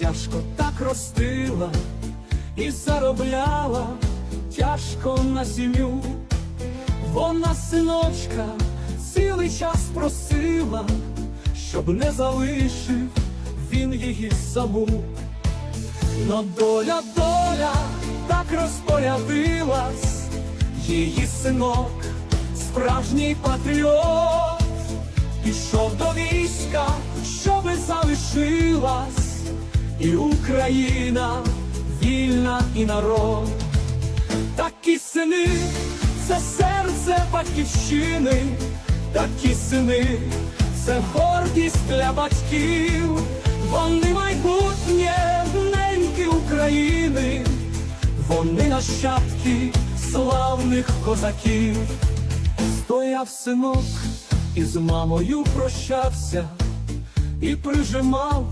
тяжко так ростила і заробляла тяжко на сім'ю. Вона синочка цілий час просила, щоб не залишив він її саму. Но доля, доля так розпорядилась, її синок, справжній патріот, пішов до війська, щоби залишилась, і Україна вільна і народ. Такі сини, це серце батьківщини, такі сини, це гордість для батьків, вони майбутнє неньки України, вони нащадки славних козаків. Стояв синок і з мамою прощався, і прижимав